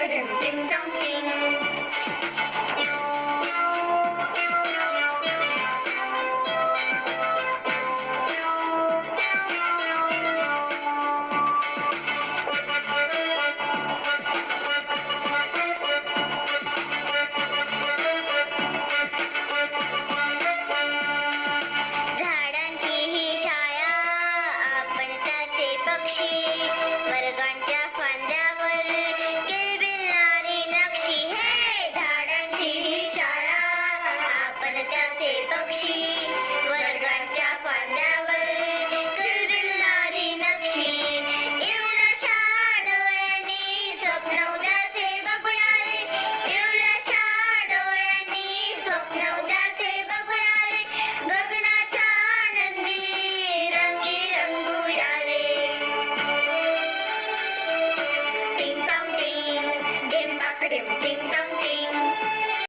झाडांची ही शाळा आपण त्याचे पक्षी Bring them